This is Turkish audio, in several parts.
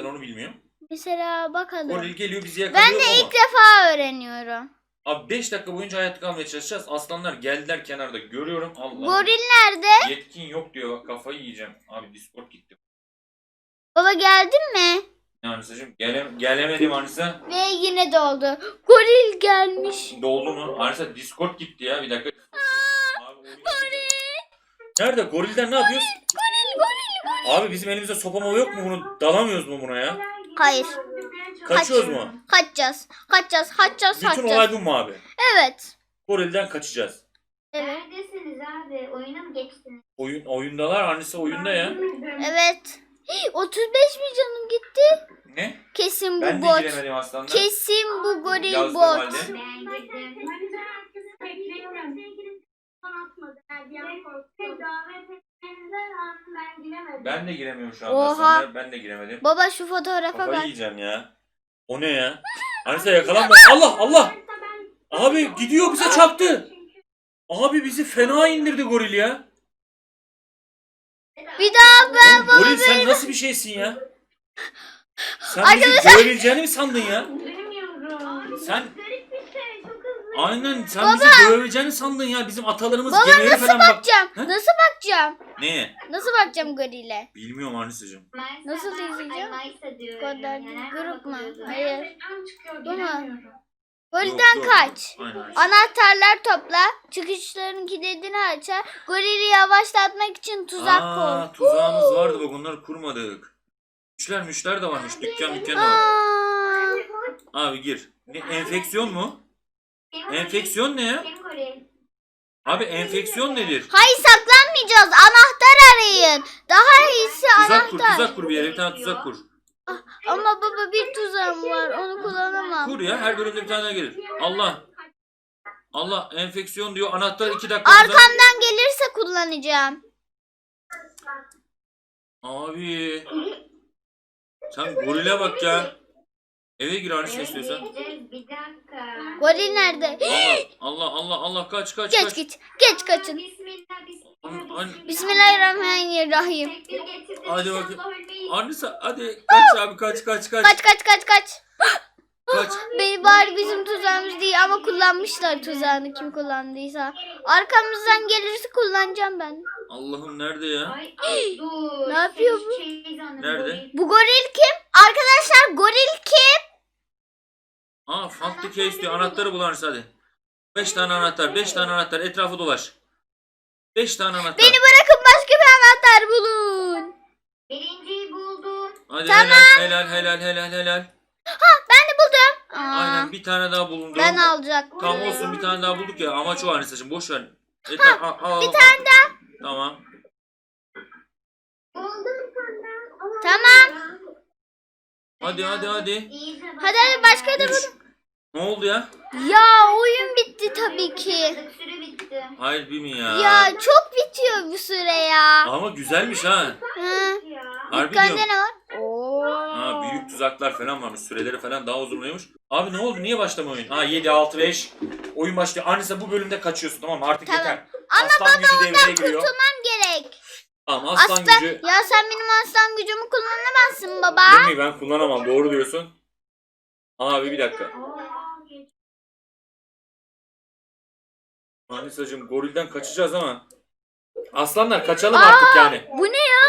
ben onu bilmiyorum. Mesela bakalım. Goril geliyor bizi yakalıyor Ben de ama. ilk defa öğreniyorum. Abi 5 dakika boyunca hayatta kalmaya çalışacağız. Aslanlar geldiler kenarda görüyorum. Allah. Goril nerede? Yetkin yok diyor bak kafayı yiyeceğim. Abi Discord gitti. Baba geldin mi? Ne Anisa'cığım? Gele gelemedim Anisa. Ve yine doldu. Goril gelmiş. Doldu mu? Anisa Discord gitti ya bir dakika. Abi, oyun- Nerede? Gorilden ne yapıyoruz? Goril goril goril. Abi bizim elimizde sopa mı yok mu bunu? Dalamıyoruz mu buna ya? Hayır. Kaçıyoruz Kaç- mu? Kaçacağız. Kaçacağız. Kaçacağız. Bütün Kaçacağız. olay bu mu abi? Evet. Gorilden kaçacağız. Evet. Neredesiniz abi? Oyuna mı geçtiniz? Oyun oyundalar Anisa oyunda ya. Evet. Hii, 35 mi canım gitti? Ne? Kesin bu Ben de bot. giremedim aslında. Kesin bu goril Yazdığım bot. halde. Ben girdim. Ben giremedim. Ben de giremiyorum şu anda. Oha. Aslanlar, Ben de giremedim. Baba şu fotoğrafa Kafayı bak. yiyeceğim ya. O ne ya? Anisa yakalanma. Allah Allah. Abi gidiyor bize çarptı. Abi bizi fena indirdi goril ya. Bir daha ben Oğlum, goril sen nasıl bir şeysin ya? Sen bizi dövebileceğini mi sandın ya? Bilmiyorum. Sen Garip bir şey. Çok hızlı. Aynen sen bizi dövebileceğini sandın ya. Bizim atalarımız Baba, gemileri nasıl falan bak. bakacağım? He? Nasıl bakacağım? Neye? Nasıl bakacağım gorile? Bilmiyorum Anisa'cığım. Maysa Nasıl izleyeceğim? Nereden grup mu? Hayır. çıkıyor, Bu mu? Gorilden Yok, kaç. Aynen. Anahtarlar topla. Çıkışların kilidini açar. Gorili yavaşlatmak için tuzak Aa, kur. tuzağımız vardı bak onları kurmadık. Müşler müşler de varmış. Dükkan dükkan da var. Aa, Abi gir. Ne, enfeksiyon mu? Benim Enfeksiyon ne ya? Benim. Abi enfeksiyon nedir? hayır saklanmayacağız. Anahtar arayın. Daha iyisi Tuzak kur, anahtar. tuzak kur bir yere bir tane tuzak kur. Ama baba bir tuzağım var. Onu kullanamam. Kur ya her bölümde bir tane gelir. Allah. Allah enfeksiyon diyor anahtar iki dakika. Arkamda. Arkamdan gelirse kullanacağım. Abi. Sen gorile bak ya. Eve gir Evet, istiyorsan. Bir dakika. Goril nerede? Allah Allah Allah Allah kaç kaç Geç kaç. git. Geç kaçın. Bismillah, An- bismillah. an- Bismillahirrahmanirrahim. Tekbir getirdim, Hadi bakayım. inşallah ölmeyiz. Hadi kaç abi kaç kaç kaç. Kaç kaç kaç kaç. Kaç. Beni bari bizim tuzağımız değil ama kullanmışlar tuzağını kim kullandıysa. Arkamızdan gelirse kullanacağım ben. Allah'ım nerede ya? Ay, ay, dur. Ne yapıyor bu? Nerede? Bu goril kim? Arkadaşlar goril kim? Aa farklı case diyor anahtarı bul Arnis hadi. Beş tane anahtar beş tane anahtar etrafı dolaş. Beş tane anahtar. Beni bırakın başka bir anahtar bulun. Birinciyi buldum. Hadi Tamam. helal helal helal helal helal. Ben de buldum. Aa, Aynen bir tane daha bulundu. ben alacaktım. Tamam olsun bir tane daha bulduk ya. Amaç o Anisa'cığım boş ver. Yeter, al, al, al. Bir tane daha. Tamam. Buldum senden. Ama Tamam. Hadi hadi hadi. Hadi hadi başka da Üç. bulun. Ne oldu ya? Ya oyun bitti tabii ki. Süre bitti. Hayır bir mi ya? Ya çok bitiyor bu süre ya. Ama güzelmiş ha. Hı. Harbi Dükkanda diyorum. ne var? Oo. Ha, büyük tuzaklar falan varmış. Süreleri falan daha uzun oluyormuş. Abi ne oldu? Niye başlama oyun? Ha 7 6 5. Oyun başlıyor. Anisa bu bölümde kaçıyorsun tamam mı? Artık Tamam. yeter. Ama aslan gücü devreye giriyor. Kurtulmam gerek. Tamam aslan, Aslan, gücü. ya sen benim aslan gücümü kullanamazsın baba. Değil mi? Ben kullanamam. Doğru diyorsun. Abi bir dakika. Aa, geç. Anisa'cığım gorilden kaçacağız ama. Aslanlar kaçalım artık yani. Bu ne ya?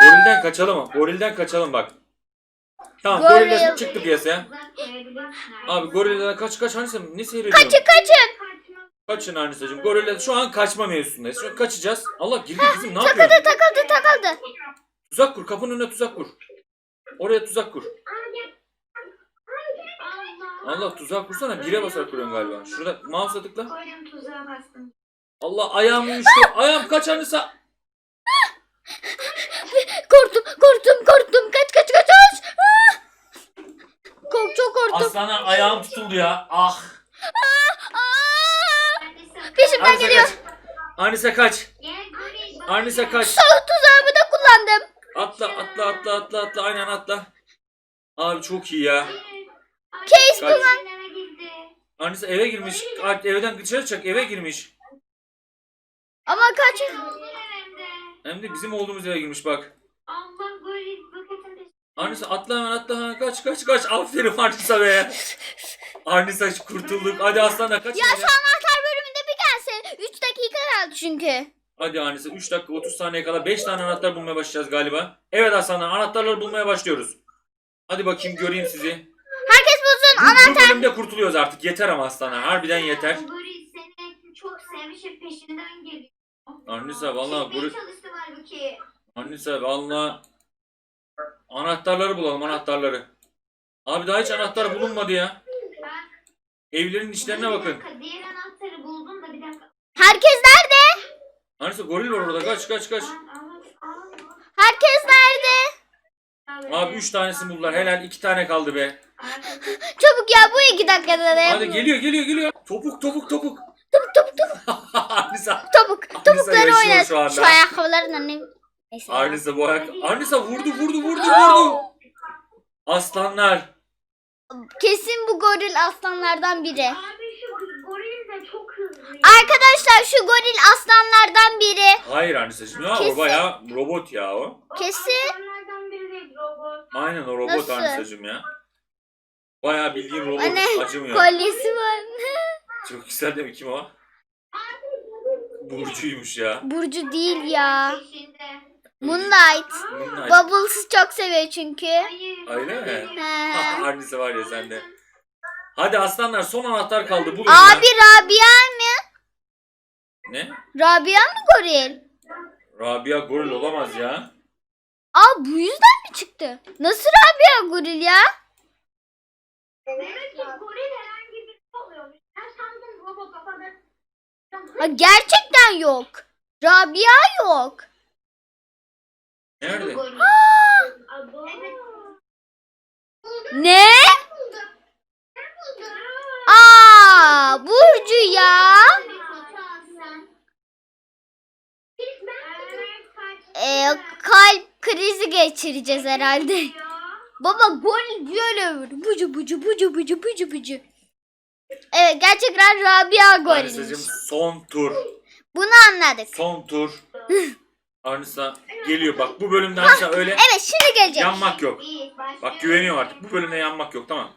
Gorilden kaçalım. Gorilden kaçalım bak. Tamam Goril. goriller çıktı piyasaya. Abi gorillerden kaç kaç Anisa ne seyrediyorsun? Kaçın kaçın. Kaçın Anisa'cığım. Goriller şu an kaçma mevzusundayız. Şu an kaçacağız. Allah girdi kızım ne yapıyorsun? Takıldı takıldı takıldı. Tuzak kur kapının önüne tuzak kur. Oraya tuzak kur. Allah. Tuzak kursana bire basar kuruyorsun galiba. Şurada mouse'a tıkla. Koydum tuzağa bastım. Allah ayağım uyuştu. Ayağım kaç Anisa. Korktum korktum korktum. Kaç kaç kaç kaç. Ah! Kork çok korktum. Aslanlar ayağım tutuldu ya. Ah. Aa! Peşimden Anisa geliyor. kaç. Anisa kaç. Anisa kaç. Soğuk tuzağımı da kullandım. Atla atla atla atla atla aynen atla. Abi çok iyi ya. Case Kaç. kullan. Anisa eve girmiş. Evden dışarı çık eve girmiş. Ama kaç? Hem de bizim olduğumuz eve girmiş bak. Arnisa atla hemen atla hemen kaç kaç kaç. Aferin Arnisa be. Arnisa kurtulduk. Hadi aslanlar kaç. Ya şu anahtar bölümünde bir gelse. 3 dakika kaldı çünkü. Hadi Arnisa 3 dakika 30 saniye kala 5 tane anahtar bulmaya başlayacağız galiba. Evet aslanlar anahtarları bulmaya başlıyoruz. Hadi bakayım göreyim sizi. Bu, bu bölümde kurtuluyoruz artık. Yeter ama aslanlar. Harbiden yeter. Goril seni çok sevmiş ve peşinden geliyor. Arnisa valla Çekmeye goril... çalıştı halbuki. Arnisa valla... Anahtarları bulalım anahtarları. Abi daha hiç anahtar bulunmadı ya. Evlerin içlerine bir bakın. dakika, Diğer anahtarı buldum da bir dakika. Herkes nerede? Arnisa goril var orada kaç kaç kaç. Herkes nerede? Abi 3 tanesi buldular. Helal 2 tane kaldı be. Çabuk ya bu 2 dakikada da Hadi yap. geliyor geliyor geliyor. Topuk topuk topuk. Topuk topuk topuk. Arnisa. Topuk. Topukları yaşıyor oynat. şu anda. Şu ayakkabılarla ne? Neyse. ya. Arnisa bu ayak. Arnisa vurdu vurdu vurdu vurdu. Aslanlar. Kesin bu goril aslanlardan biri. Abi şu goril de çok hızlı. Arkadaşlar şu goril aslanlardan biri. Hayır Arnisa'cığım ya o Kesin. bayağı robot ya o. Kesin. Onlardan biri değil robot. Aynen o robot Nasıl? Arnisa'cığım ya. Bayağı bildiğin robot Anne, acımıyor. Kolyesi var. Çok güzel değil mi kim o? Burcu'ymuş ya. Burcu değil ya. Moonlight. Moonlight. Bubbles'ı çok seviyor çünkü. Hayır. Öyle mi? He. Arnisa var ya sende. Hadi aslanlar son anahtar kaldı bulun Abi ya. Rabia mı? Ne? Rabia mı goril? Rabia goril olamaz ya. Aa bu yüzden mi çıktı? Nasıl Rabia goril ya? Demek ki goril herhangi bir şey oluyormuş. Ben sandım robot o kadar. Ha, gerçekten yok. Rabia yok. Nerede? Evet. Ne? Aa Burcu ya. Ee, kalp krizi geçireceğiz herhalde. Baba böyle ömür. Bucu bucu bucu bucu bucu bucu. Evet gerçekten Rabia. Arnisa'cığım son tur. Bunu anladık. Son tur. Arnisa geliyor bak bu bölümde Arnisa öyle Evet şimdi gelecek. yanmak yok. Bak güveniyorum artık bu bölümde yanmak yok tamam.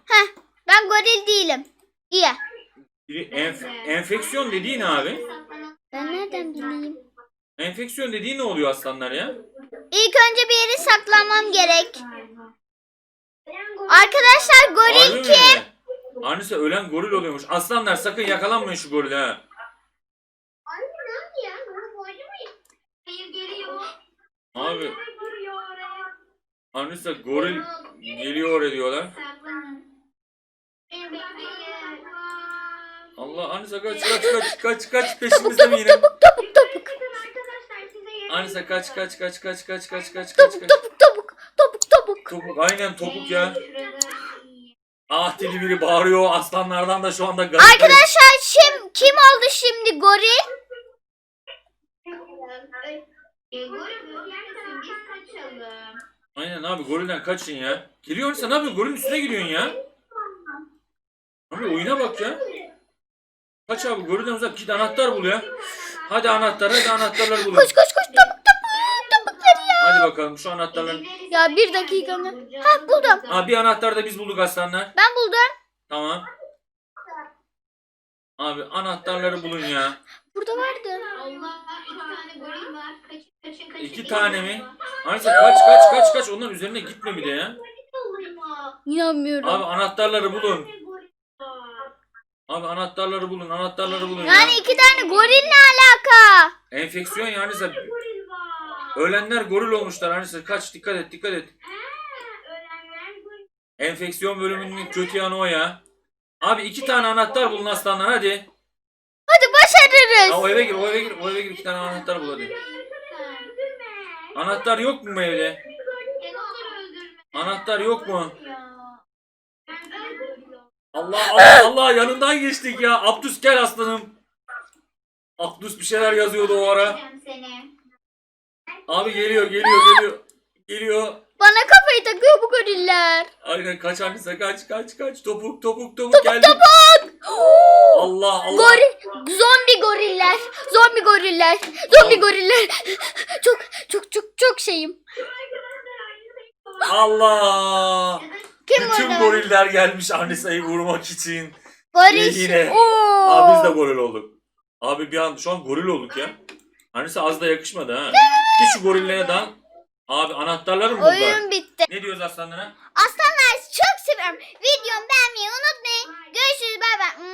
Ben goril değilim. İyi. Enf- enfeksiyon dediği ne abi? Ben nereden bileyim? Enfeksiyon dediği ne oluyor aslanlar ya? İlk önce bir yere saklanmam gerek. Arkadaşlar goril Harbi kim? mi? Arnisa ölen goril oluyormuş. Aslanlar sakın yakalanmayın şu goril ha. Hayır geliyor. Abi. Arnisa goril geliyor oraya diyorlar. Allah Arnisa kaç kaç kaç kaç kaç peşimizde mi yine? Topuk topuk Arnisa kaç kaç kaç kaç kaç kaç kaç kaç kaç. Topuk aynen topuk ya. Ah deli biri bağırıyor aslanlardan da şu anda garip. Arkadaşlar şimdi kim oldu şimdi goril? Aynen abi gorilden kaçın ya. Geliyor Arnisa ne yapıyorsun? Gorilin üstüne gidiyorsun ya. Abi oyuna bak ya. Kaç abi gorilden uzak git anahtar bul ya. Hadi anahtar hadi anahtarları bulun. Koş koş koş Hadi bakalım şu anahtarları. Ya bir dakika ne? Ha, buldum. Aa bir anahtar da biz bulduk aslanlar. Ben buldum. Tamam. Abi anahtarları bulun ya. Burada vardı. Allah iki tane goril var. Kaçın kaçın kaçın. İki tane mi? Arnisa kaç kaç kaç kaç onların üzerine gitme bir de ya. İnanmıyorum. Abi anahtarları bulun. Abi anahtarları bulun anahtarları bulun ya. Yani iki tane goril ne alaka? Enfeksiyon yani. Ölenler goril olmuşlar Arnisa. Kaç dikkat et dikkat et. Enfeksiyon bölümünün kötü yanı o ya. Abi iki tane anahtar bulun aslanlar hadi. Hadi başarırız. Ha, o eve gir o eve gir o eve gir iki tane anahtar bul hadi. Anahtar yok mu bu evde? Anahtar yok mu? Allah Allah Allah yanından geçtik ya. Abdus gel aslanım. Abdus bir şeyler yazıyordu o ara. Abi geliyor geliyor geliyor. Geliyor. Bana kafayı takıyor bu goriller. Ay kaç Anisa kaç kaç kaç. Topuk topuk topuk geldi. Allah Allah. Goril, zombi goriller. Zombi goriller. Zombi goriller. Çok çok çok çok şeyim. Allah. Kim Bütün vurdu? goriller gelmiş Anisa'yı vurmak için. Barış. Yine. Oo. Abi biz de goril olduk. Abi bir an şu an goril olduk ya. Anisa az da yakışmadı ha. Git şu gorillere dan. Abi anahtarları mı buldular? Oyun bitti. Ne diyoruz aslanlara? Aslanlar çok seviyorum. Videomu beğenmeyi unutmayın. Görüşürüz bay bay.